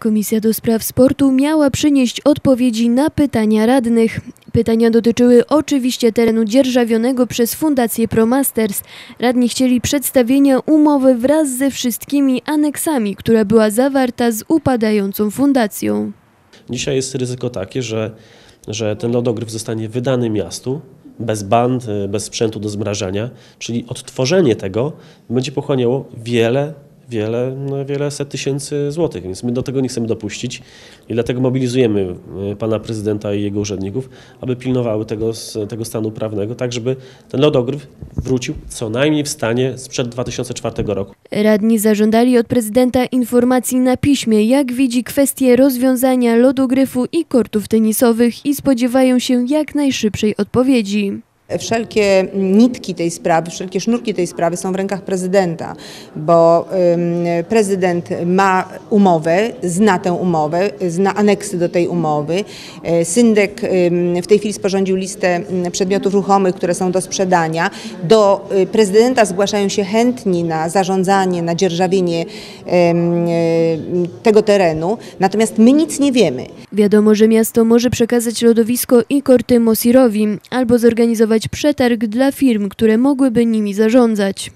Komisja do Spraw Sportu miała przynieść odpowiedzi na pytania radnych. Pytania dotyczyły oczywiście terenu dzierżawionego przez Fundację ProMasters. Radni chcieli przedstawienia umowy wraz ze wszystkimi aneksami, która była zawarta z upadającą fundacją. Dzisiaj jest ryzyko takie, że, że ten lodogryf zostanie wydany miastu bez band, y, bez sprzętu do zmrażania, czyli odtworzenie tego będzie pochłaniało wiele wiele, no, wiele set tysięcy złotych, więc my do tego nie chcemy dopuścić i dlatego mobilizujemy y, pana prezydenta i jego urzędników, aby pilnowały tego, tego stanu prawnego, tak żeby ten lodogryf wrócił co najmniej w stanie sprzed 2004 roku. Radni zażądali od prezydenta informacji na piśmie, jak widzi kwestię rozwiązania lodogryfu i kortów tenisowych i spodziewają się jak najszybszej odpowiedzi wszelkie nitki tej sprawy, wszelkie sznurki tej sprawy są w rękach prezydenta, bo prezydent ma umowę, zna tę umowę, zna aneksy do tej umowy. E, syndek w tej chwili sporządził listę przedmiotów ruchomych, które są do sprzedania. Do y, prezydenta zgłaszają się chętni na zarządzanie, na dzierżawienie tego terenu, natomiast my nic nie wiemy. Wiadomo, że miasto może przekazać lodowisko i korty Mosirowi albo zorganizować przetarg dla firm, które mogłyby nimi zarządzać.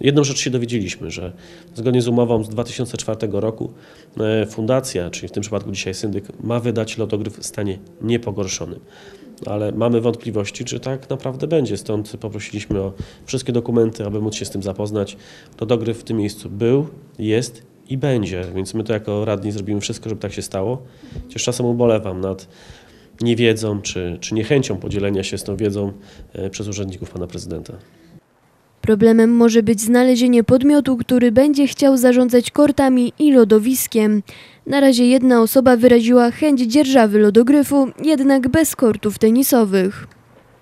Jedną rzecz się dowiedzieliśmy, że zgodnie z umową z 2004 roku e, fundacja, czyli w tym przypadku dzisiaj syndyk, ma wydać lotogryf w stanie niepogorszonym. Ale mamy wątpliwości, czy tak naprawdę będzie. Stąd poprosiliśmy o wszystkie dokumenty, aby móc się z tym zapoznać. Lotogryf w tym miejscu był, jest i będzie, więc my to jako radni zrobimy wszystko, żeby tak się stało. Chociaż czasem ubolewam nad niewiedzą czy, czy niechęcią podzielenia się z tą wiedzą e, przez urzędników pana prezydenta. Problemem może być znalezienie podmiotu, który będzie chciał zarządzać kortami i lodowiskiem. Na razie jedna osoba wyraziła chęć dzierżawy lodogryfu, jednak bez kortów tenisowych.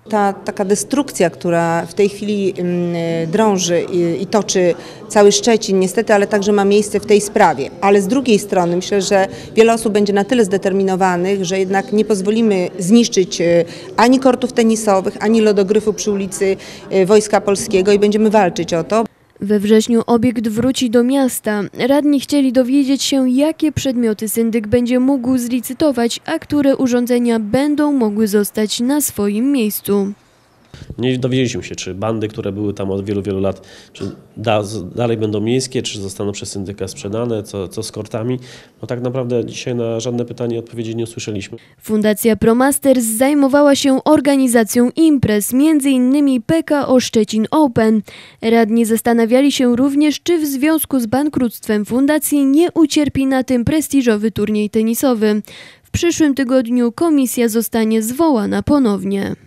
Ta taka destrukcja, która w tej chwili mm, drąży i, i, toczy cały Szczecin, niestety, ale także ma miejsce w tej sprawie. Ale z drugiej strony myślę, że wiele osób będzie na tyle zdeterminowanych, że jednak nie pozwolimy zniszczyć e, ani kortów tenisowych, ani lodogryfu przy ulicy e, Wojska Polskiego i będziemy walczyć o to. We wrześniu obiekt wróci do miasta. Radni chcieli dowiedzieć się, jakie przedmioty syndyk będzie mógł zlicytować, a które urządzenia będą mogły zostać na swoim miejscu. Nie dowiedzieliśmy się, czy bandy, które były tam od wielu, wielu lat, czy da, dalej będą miejskie, czy zostaną przez syndyka sprzedane, co, co z kortami. No tak naprawdę dzisiaj na żadne pytanie odpowiedzi nie usłyszeliśmy. Fundacja ProMasters zajmowała się organizacją imprez, m.in. PKO Szczecin Open. Radni zastanawiali się również, czy w związku z bankructwem fundacji nie ucierpi na tym prestiżowy turniej tenisowy. W przyszłym tygodniu komisja zostanie zwołana ponownie.